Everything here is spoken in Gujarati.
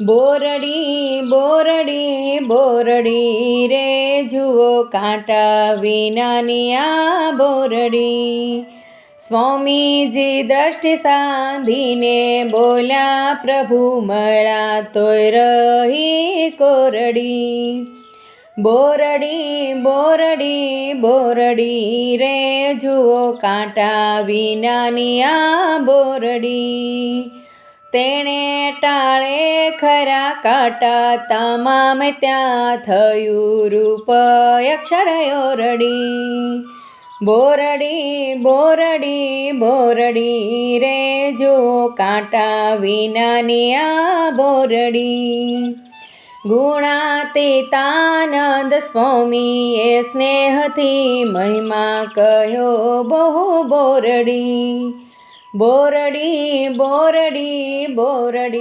બોરડી બોરડી બોરડી રે જુઓ કાંટા વિનાની આ બોરડી. સ્વામીજી દ્રષ્ટિ સાંધીને બોલ્યા, પ્રભુ મળ્યા તોય રહી કોરડી. બોરડી બોરડી બોરડી રે જુઓ કાંટા વિનાની આ બોરડી. તેણે ટાળે ખરા કાંટા તમામ ત્યાં થયું રૂપ અક્ષરયો રડી. બોરડી બોરડી બોરડી રે જો કાંટા વિનાની આ બોરડી. ગુણાતીતાનંદ સ્વામીએ સ્નેહથી મહિમા કહ્યો બહુ બોરડી. બોરડી બોરડી બોરડી.